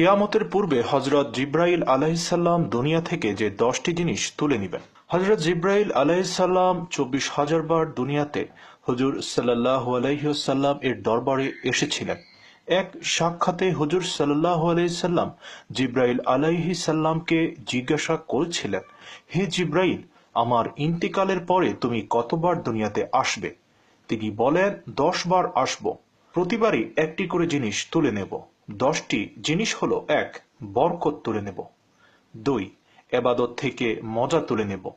কেয়ামতের পূর্বে হজরত জিব্রাইল আলাহিসাল্লাম দুনিয়া থেকে যে দশটি জিনিস তুলে নেবেন। হজরত জিব্রাইল আলাহিসাল্লাম চব্বিশ হাজার বার দুনিয়াতে হুজুর সাল্লাহ আলহিসাল্লাম এর দরবারে এসেছিলেন। এক সাক্ষাতে হুজুর সাল্লাহ আলাইসাল্লাম জিব্রাইল আলাইহি সাল্লামকে জিজ্ঞাসা করেছিলেন, হে জিব্রাইল, আমার ইন্তিকালের পরে তুমি কতবার দুনিয়াতে আসবে? তিনি বলেন, দশ বার আসব। প্রতিবারই একটি করে জিনিস তুলে নেব। দশটি জিনিস হলো এক, বরকত তুলে নেব। দুই, এবাদত থেকে মজা তুলে নেব।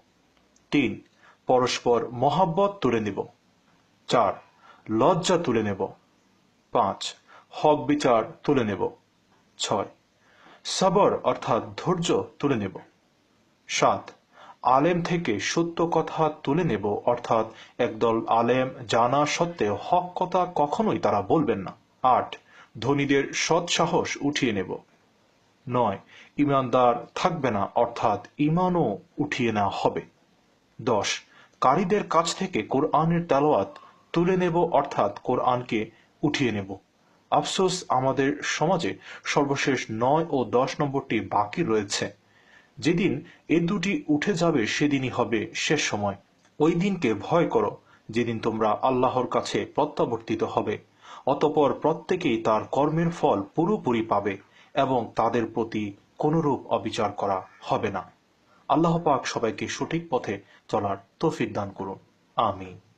তিন, পরস্পর মহাব্বত তুলে নেব। চার, লজ্জা তুলে নেব। পাঁচ, হক বিচার তুলে নেব। ছয়, সবর অর্থাৎ ধৈর্য তুলে নেব। সাত, আলেম থেকে সত্য কথা তুলে নেব অর্থাৎ একদল আলেম জানা সত্ত্বেও হক কথা কখনোই তারা বলবেন না। আট ধনীদের সৎ সাহস উঠিয়ে নেব। নয়, ইমানদার থাকবে না, অর্থাৎ ইমানও উঠিয়ে নেওয়া হবে। দশ, কারীদের কাছ থেকে কোরআনের তেলাওয়াত তুলে নেব, অর্থাৎ কোরআনকে উঠিয়ে নেব। আফসোস, আমাদের সমাজে সর্বশেষ নয় ও দশ নম্বরটি বাকি রয়েছে। যেদিন এ দুটি উঠে যাবে, সেদিনই হবে শেষ সময়। ওই দিনকে ভয় করো, যেদিন তোমরা আল্লাহর কাছে প্রত্যাবর্তিত হবে। অতপর প্রত্যেকেই তার কর্মের ফল পুরোপুরি পাবে এবং তাদের প্রতি কোনরূপ অবিচার করা হবে না। আল্লাহ পাক সবাইকে সঠিক পথে চলার তৌফিক দান করুন। আমিন।